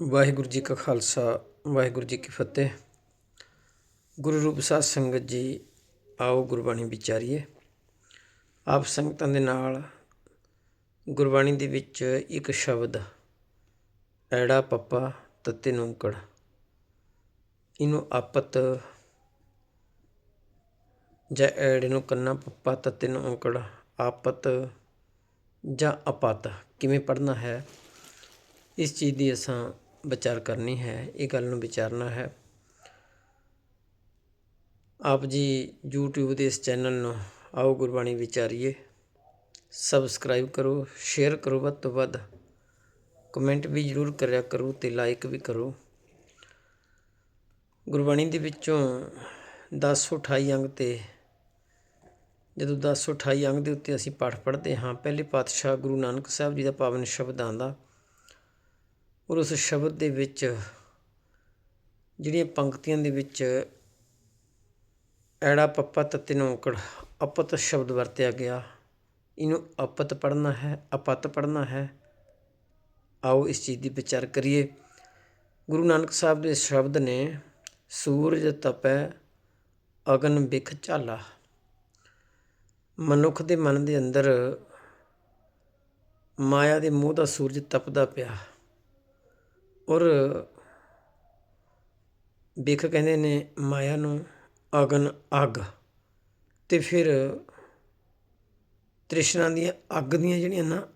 ਵਾਹਿਗੁਰੂ ਜੀ ਕਾ ਖਾਲਸਾ, ਵਾਹਿਗੁਰੂ ਜੀ ਕੀ ਫਤਿਹ। ਗੁਰੂ ਰੂਪ ਸਾਧ ਸੰਗਤ ਜੀ, ਆਓ ਗੁਰਬਾਣੀ ਵਿਚਾਰੀਏ। ਆਪ ਸੰਗਤਾਂ ਦੇ ਨਾਲ ਗੁਰਬਾਣੀ ਦੇ ਵਿੱਚ ਇੱਕ ਸ਼ਬਦ, ਐੜਾ ਪੱਪਾ ਤੱਤੇ ਨੂੰਕੜ। ਇਹਨੂੰ ਆਪਤ ਜਾਂ ਐੜੇ ਨੂੰ ਕੰਨਾ ਪੱਪਾ ਤੱਤੇ ਨੂੰ ਔਂਕੜ ਆਪਤ ਜਾਂ ਅਪਤ ਕਿਵੇਂ ਪੜ੍ਹਨਾ ਹੈ, ਇਸ ਚੀਜ਼ ਦੀ ਅਸਾਂ ਵਿਚਾਰ ਕਰਨੀ ਹੈ, ਇਹ ਗੱਲ ਨੂੰ ਵਿਚਾਰਨਾ ਹੈ। ਆਪ ਜੀ YouTube ਦੇ ਇਸ ਚੈਨਲ ਨੂੰ ਆਓ ਗੁਰਬਾਣੀ ਵਿਚਾਰੀਏ। ਸਬਸਕ੍ਰਾਈਬ ਕਰੋ ਸ਼ੇਅਰ ਕਰੋ ਵੱਧ ਤੋਂ ਵੱਧ। ਕਮੈਂਟ ਵੀ ਜ਼ਰੂਰ ਕਰਿਆ ਕਰੋ ਤੇ ਲਾਈਕ ਵੀ ਕਰੋ। ਗੁਰਬਾਣੀ ਦੇ ਵਿੱਚੋਂ 1028 ਅੰਗ ਤੇ ਜਦੋਂ 1028 ਅੰਗ ਦੇ ਉੱਤੇ ਅਸੀਂ ਪਾਠ ਪੜ੍ਹਦੇ ਹਾਂ, ਪਹਿਲੇ ਪਾਤਸ਼ਾਹ ਗੁਰੂ ਨਾਨਕ ਸਾਹਿਬ ਜੀ ਦਾ ਪਾਵਨ ਸ਼ਬਦ ਆਂਦਾ ਔਰ ਉਸ ਸ਼ਬਦ ਦੇ ਵਿੱਚ ਜਿਹੜੀਆਂ ਪੰਕਤੀਆਂ ਦੇ ਵਿੱਚ ਐੜਾ ਪੱਪਾ ਤੱਤੇ ਨੂੰ ਅਪਤ ਸ਼ਬਦ ਵਰਤਿਆ ਗਿਆ। ਇਹਨੂੰ ਅਪਤ ਪੜ੍ਹਨਾ ਹੈ, ਅਪਤ ਪੜ੍ਹਨਾ ਹੈ। ਆਓ ਇਸ ਚੀਜ਼ ਦੀ ਵਿਚਾਰ ਕਰੀਏ। ਗੁਰੂ ਨਾਨਕ ਸਾਹਿਬ ਦੇ ਸ਼ਬਦ ਨੇ, ਸੂਰਜ ਤਪੈ, ਅਗਨ ਬਿਖ ਝਾਲਾ। ਮਨੁੱਖ ਦੇ ਮਨ ਦੇ ਅੰਦਰ ਮਾਇਆ ਦੇ ਮੂੰਹ ਦਾ ਸੂਰਜ ਤਪਦਾ ਪਿਆ। ਔਰ ਬਿਖ ਕਹਿੰਦੇ ਨੇ, ਮਾਇਆ ਨੂੰ ਅਗਨ ਅੱਗ। ਅਤੇ ਫਿਰ ਤ੍ਰਿਸ਼ਨਾ ਦੀਆਂ ਅੱਗ ਦੀਆਂ ਜਿਹੜੀਆਂ ਨਾ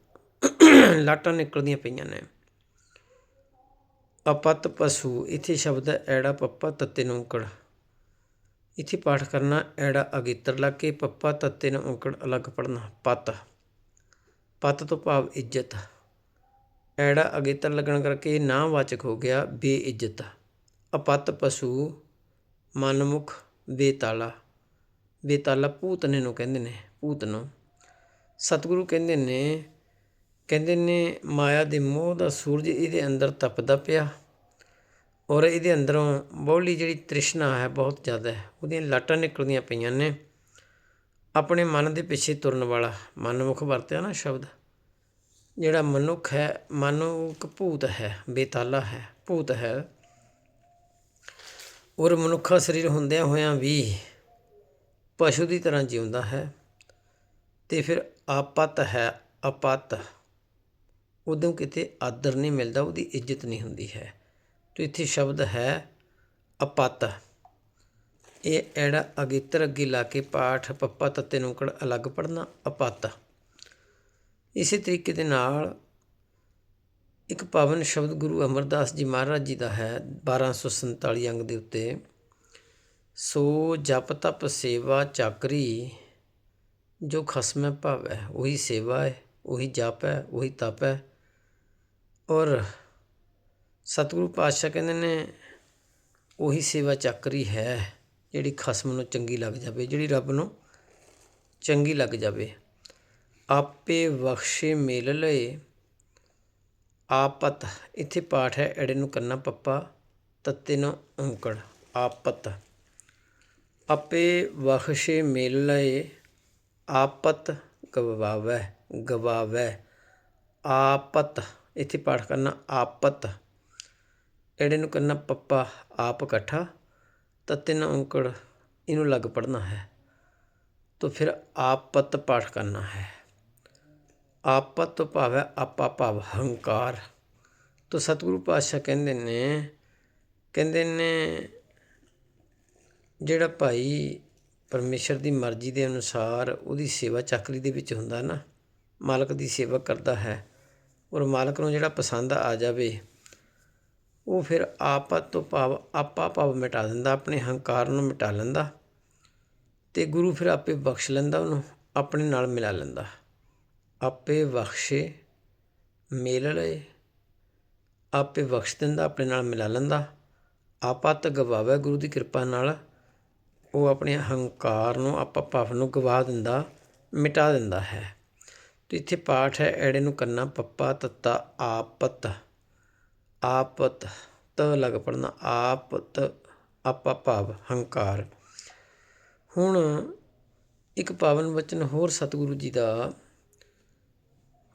ਲਾਟਾਂ ਨਿਕਲਦੀਆਂ ਪਈਆਂ ਨੇ। ਅਪਤ ਪਸ਼ੂ, ਇੱਥੇ ਸ਼ਬਦ ਹੈ, ਐੜਾ ਪੱਪਾ ਤੱਤੇ ਨੂੰ ਔਂਕੜ। ਇੱਥੇ ਪਾਠ ਕਰਨਾ, ਐੜਾ ਅਗੇਤਰ ਲੱਗ ਕੇ ਪੱਪਾ ਤੱਤੇ ਨੂੰ ਔਂਕੜ, ਅਲੱਗ ਪੜਨਾ ਪਤ। ਪਤ ਤੋਂ ਭਾਵ ਇੱਜ਼ਤ। ਐੜਾ ਅਗੇਤਰ ਲੱਗਣ ਕਰਕੇ ਨਾਮਵਾਚਕ ਹੋ ਗਿਆ ਬੇਇੱਜ਼ਤ। ਅਪੱਤ ਪਸ਼ੂ ਮਨਮੁਖ ਬੇਤਾਲਾ। ਬੇਤਾਲਾ ਭੂਤਨੇ ਨੂੰ ਕਹਿੰਦੇ ਨੇ ਭੂਤ ਨੂੰ। ਸਤਿਗੁਰੂ ਕਹਿੰਦੇ ਨੇ ਕਹਿੰਦੇ ਨੇ, ਮਾਇਆ ਦੇ ਮੋਹ ਦਾ ਸੂਰਜ ਇਹਦੇ ਅੰਦਰ ਤਪਦਾ ਪਿਆ ਔਰ ਇਹਦੇ ਅੰਦਰੋਂ ਬੋਲੀ ਜਿਹੜੀ ਤ੍ਰਿਸ਼ਨਾ ਹੈ ਬਹੁਤ ਜ਼ਿਆਦਾ ਹੈ, ਉਹਦੀਆਂ ਲਾਟਾਂ ਨਿਕਲਦੀਆਂ ਪਈਆਂ ਨੇ। ਆਪਣੇ ਮਨ ਦੇ ਪਿੱਛੇ ਤੁਰਨ ਵਾਲਾ, ਮਨਮੁਖ ਵਰਤਿਆ ਨਾ ਸ਼ਬਦ। ਜਿਹੜਾ ਮਨੁੱਖ ਹੈ, ਮਨੁੱਖ ਭੂਤ ਹੈ, ਬੇਤਾਲਾ ਹੈ, ਭੂਤ ਹੈ। ਔਰ ਮਨੁੱਖਾ ਸਰੀਰ ਹੁੰਦਿਆਂ ਹੋਇਆਂ ਵੀ ਪਸ਼ੂ ਦੀ ਤਰ੍ਹਾਂ ਜਿਉਂਦਾ ਹੈ ਤੇ ਫਿਰ ਆਪਤ ਹੈ, ਅਪਤ। ਉਦੋਂ ਕਿਤੇ ਆਦਰ ਨਹੀਂ ਮਿਲਦਾ, ਉਹਦੀ ਇੱਜ਼ਤ ਨਹੀਂ ਹੁੰਦੀ ਹੈ। ਤੇ ਇੱਥੇ ਸ਼ਬਦ ਹੈ ਅਪਤ। ਇਹ ਐੜਾ ਅਗੇਤਰ ਅੱਗੇ ਲਾ ਕੇ ਪਾਠ ਪੱਪਾ ਤੱਤੇ ਨੂੰ ਕੜ ਅਲੱਗ ਪੜਨਾ ਅਪਤ। ਇਸੇ ਤਰੀਕੇ ਦੇ ਨਾਲ ਇੱਕ ਪਾਵਨ ਸ਼ਬਦ ਗੁਰੂ ਅਮਰਦਾਸ ਜੀ ਮਹਾਰਾਜ ਜੀ ਦਾ ਹੈ 1247 ਅੰਗ ਦੇ ਉੱਤੇ, ਸੋ ਜਪ ਤਪ ਸੇਵਾ ਚਾਕਰੀ, ਜੋ ਖਸਮੈ ਭਵ ਹੈ ਉਹੀ ਸੇਵਾ ਹੈ, ਉਹੀ ਜਪ ਹੈ, ਉਹੀ ਤਪ ਹੈ। ਔਰ ਸਤਿਗੁਰੂ ਪਾਤਸ਼ਾਹ ਕਹਿੰਦੇ ਨੇ, ਉਹੀ ਸੇਵਾ ਚਾਕਰੀ ਹੈ, ਜਿਹੜੀ ਖਸਮ ਨੂੰ ਚੰਗੀ ਲੱਗ ਜਾਵੇ, ਜਿਹੜੀ ਰੱਬ ਨੂੰ ਚੰਗੀ ਲੱਗ ਜਾਵੇ। ਆਪੇ ਬਖਸ਼ੇ ਮਿਲ ਲਏ ਆਪਤ ਇੱਥੇ ਪਾਠ ਹੈ ਐੜੇ ਨੂੰ ਕੰਨਾ ਪੱਪਾ ਤੱਤੇ ਨੂੰ ਔਂਕੜ ਆਪਤ ਆਪੇ ਬਖਸ਼ੇ ਮਿਲ ਲਏ ਆਪਤ ਗਵਾਵੈ ਗਵਾਵੈ ਆਪਤ ਇੱਥੇ ਪਾਠ ਕਰਨਾ ਆਪਤ ਐੜੇ ਨੂੰ ਕਰਨਾ ਪੱਪਾ ਆਪ ਇਕੱਠਾ ਤੱਤੇ ਨੂੰ ਔਂਕੜ ਇਹਨੂੰ ਲੱਗ ਪੜਨਾ ਹੈ तो फिर आपत पाठ करना है ਆਪਤ ਤੋਂ ਭਾਵ ਹੈ ਆਪਾ ਭਾਵ ਹੰਕਾਰ। ਤੋਂ ਸਤਿਗੁਰੂ ਪਾਤਸ਼ਾਹ ਕਹਿੰਦੇ ਨੇ ਕਹਿੰਦੇ ਨੇ, ਜਿਹੜਾ ਭਾਈ ਪਰਮੇਸ਼ਰ ਦੀ ਮਰਜ਼ੀ ਦੇ ਅਨੁਸਾਰ ਉਹਦੀ ਸੇਵਾ ਚੱਕਰੀ ਦੇ ਵਿੱਚ ਹੁੰਦਾ ਨਾ, ਮਾਲਕ ਦੀ ਸੇਵਾ ਕਰਦਾ ਹੈ ਔਰ ਮਾਲਕ ਨੂੰ ਜਿਹੜਾ ਪਸੰਦ ਆ ਜਾਵੇ, ਉਹ ਫਿਰ ਆਪਤ ਤੋਂ ਭਾਵ ਆਪਾ ਭਾਵ ਮਿਟਾ ਦਿੰਦਾ, ਆਪਣੇ ਹੰਕਾਰ ਨੂੰ ਮਿਟਾ ਲੈਂਦਾ ਤੇ ਗੁਰੂ ਫਿਰ ਆਪੇ ਬਖਸ਼ ਲੈਂਦਾ, ਉਹਨੂੰ ਆਪਣੇ ਨਾਲ ਮਿਲਾ ਲੈਂਦਾ। ਆਪੇ ਬਖਸ਼ੇ, ਮੇਲ ਲਏ। ਆਪੇ ਬਖਸ਼ ਦਿੰਦਾ, ਆਪਣੇ ਨਾਲ ਮਿਲਾ ਲੈਂਦਾ। ਆਪਤ ਗਵਾਵੇ ਗੁਰੂ ਦੀ ਕਿਰਪਾ ਨਾਲ। ਉਹ ਆਪਣੇ ਹੰਕਾਰ ਨੂੰ, ਆਪਾ ਭਾਵ ਨੂੰ ਗਵਾ ਦਿੰਦਾ, ਮਿਟਾ ਦਿੰਦਾ ਹੈ। ਤੇ ਇੱਥੇ ਪਾਠ ਹੈ, ਐੜੇ ਨੂੰ ਕੰਨਾ ਪੱਪਾ ਤੱਤਾ ਆਪਤ। ਆਪਤ, ਤ ਲਗ ਪੜਨਾ, ਆਪਤ, ਆਪਾ ਭਾਵ, ਹੰਕਾਰ। ਹੁਣ ਇੱਕ ਪਾਵਨ ਵਚਨ ਹੋਰ ਸਤਿਗੁਰੂ ਜੀ ਦਾ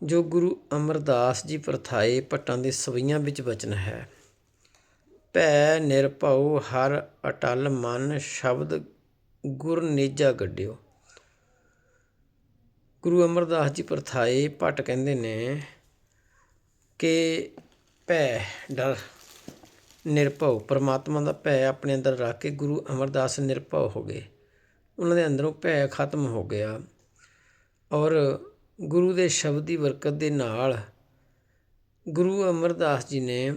ਜੋ ਗੁਰੂ ਅਮਰਦਾਸ ਜੀ ਪ੍ਰਥਾਏ ਭੱਟਾਂ ਦੇ ਸਵਈਆਂ ਵਿੱਚ ਵਚਨ ਹੈ। ਭੈ ਨਿਰਭਉ ਹਰ ਅਟਲ ਮਨ ਸ਼ਬਦ ਗੁਰ ਨੇਜਾ ਗੱਡਿਓ। ਗੁਰੂ ਅਮਰਦਾਸ ਜੀ ਪ੍ਰਥਾਏ ਭੱਟ ਕਹਿੰਦੇ ਨੇ ਕਿ ਭੈ ਡਰ ਨਿਰਭਉ, ਪਰਮਾਤਮਾ ਦਾ ਭੈ ਆਪਣੇ ਅੰਦਰ ਰੱਖ ਕੇ ਗੁਰੂ ਅਮਰਦਾਸ ਨਿਰਭਉ ਹੋ ਗਏ। ਉਹਨਾਂ ਦੇ ਅੰਦਰੋਂ ਭੈ ਖਤਮ ਹੋ ਗਿਆ ਔਰ ਗੁਰੂ ਦੇ ਸ਼ਬਦ ਦੀ ਬਰਕਤ ਦੇ ਨਾਲ ਗੁਰੂ ਅਮਰਦਾਸ ਜੀ ਨੇ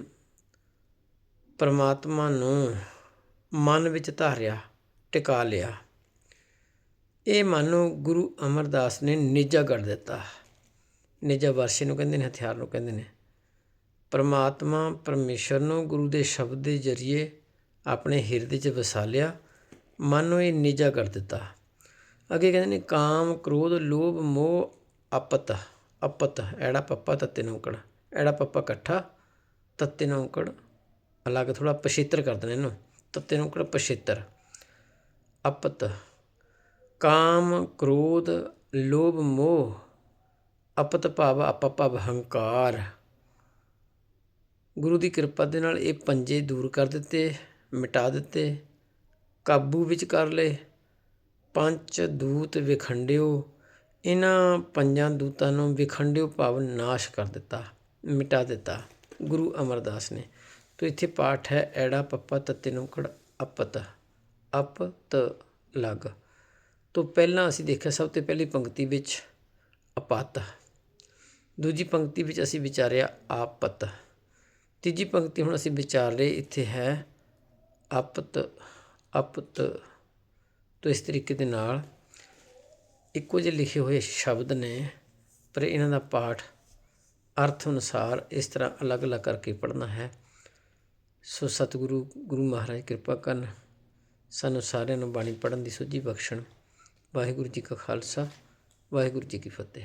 ਪਰਮਾਤਮਾ ਨੂੰ ਮਨ ਵਿੱਚ ਧਾਰਿਆ, ਟਿਕਾ ਲਿਆ। ਇਹ ਮਨ ਨੂੰ ਗੁਰੂ ਅਮਰਦਾਸ ਨੇ ਨਿੱਜਾ ਕਰ ਦਿੱਤਾ। ਨਿੱਜਾ ਵਰਸ਼ੇ ਨੂੰ ਕਹਿੰਦੇ ਨੇ, ਹਥਿਆਰ ਨੂੰ ਕਹਿੰਦੇ ਨੇ। ਪਰਮਾਤਮਾ ਪਰਮੇਸ਼ਰ ਨੂੰ ਗੁਰੂ ਦੇ ਸ਼ਬਦ ਦੇ ਜ਼ਰੀਏ ਆਪਣੇ ਹਿਰਦੇ 'ਚ ਵਸਾ ਲਿਆ। ਮਨ ਨੂੰ ਇਹ ਨਿੱਜਾ ਕਰ ਦਿੱਤਾ। ਅੱਗੇ ਕਹਿੰਦੇ ਨੇ, ਕਾਮ, ਕ੍ਰੋਧ, ਲੋਭ, ਮੋਹ ਅਪਤ ਅਪਤ ਐੜਾ ਪੱਪਾ ਤੱਤੇ ਨੌਕੜ ਐੜਾ ਪੱਪਾ ਇਕੱਠਾ ਤੱਤੇ ਨੌਕੜ ਅਲੱਗ ਥੋੜਾ ਪਛੇਤਰ ਕਰ ਦੇਣਾ ਇਹਨੂੰ ਤੱਤੇ ਨੌਕੜ ਪਛੇਤਰ ਅਪਤ ਕਾਮ ਕ੍ਰੋਧ ਲੋਭ ਮੋਹ ਅਪਤ ਭਾਵ ਅਪ ਭਾਵ ਹੰਕਾਰ ਗੁਰੂ ਦੀ ਕਿਰਪਾ ਦੇ ਨਾਲ ਇਹ ਪੰਜੇ ਦੂਰ ਕਰ ਦਿੱਤੇ ਮਿਟਾ ਦਿੱਤੇ ਕਾਬੂ ਵਿੱਚ ਕਰ ਲਏ ਪੰਜ ਦੂਤ ਵਿਖੰਡਿਓ ਇਹਨਾਂ ਪੰਜਾਂ ਦੂਤਾਂ ਨੂੰ ਵਿਖੰਡਿਓ ਭਾਵ ਨਾਸ਼ ਕਰ ਦਿੱਤਾ, ਮਿਟਾ ਦਿੱਤਾ। ਗੁਰੂ ਅਮਰਦਾਸ ਨੇ। ਤੋ ਇੱਥੇ ਪਾਠ ਹੈ, ਐੜਾ ਪੱਪਾ ਤੱਤੇ ਨੂੰ ਕੜ ਅਪਤ ਅਪ ਤ ਲਗ। ਤੋ ਪਹਿਲਾਂ ਅਸੀਂ ਦੇਖਿਆ ਸਭ ਤੋਂ ਪਹਿਲੀ ਪੰਕਤੀ ਵਿੱਚ ਅਪਤ। ਦੂਜੀ ਪੰਕਤੀ ਵਿੱਚ ਅਸੀਂ ਵਿਚਾਰਿਆ ਆਪਤ। ਤੀਜੀ ਪੰਕਤੀ ਹੁਣ ਅਸੀਂ ਵਿਚਾਰ ਰਹੇ ਇੱਥੇ ਹੈ ਅਪਤ ਅਪਤ। ਤੋਂ ਇਸ ਤਰੀਕੇ ਦੇ ਨਾਲ ਇੱਕੋ ਜਿਹੇ ਲਿਖੇ ਹੋਏ ਸ਼ਬਦ ਨੇ, ਪਰ ਇਹਨਾਂ ਦਾ ਪਾਠ ਅਰਥ ਅਨੁਸਾਰ ਇਸ ਤਰ੍ਹਾਂ ਅਲੱਗ-ਅਲੱਗ ਕਰਕੇ ਪੜ੍ਹਨਾ ਹੈ। ਸੋ ਸਤਿਗੁਰੂ, ਗੁਰੂ ਮਹਾਰਾਜ ਕਿਰਪਾ ਕਰਨ, ਸਾਨੂੰ ਸਾਰਿਆਂ ਨੂੰ ਬਾਣੀ ਪੜ੍ਹਨ ਦੀ ਸੁਝੀ ਬਖਸ਼ਣ। ਵਾਹਿਗੁਰੂ ਜੀ ਕਾ ਖਾਲਸਾ, ਵਾਹਿਗੁਰੂ ਜੀ ਕੀ ਫਤਿਹ।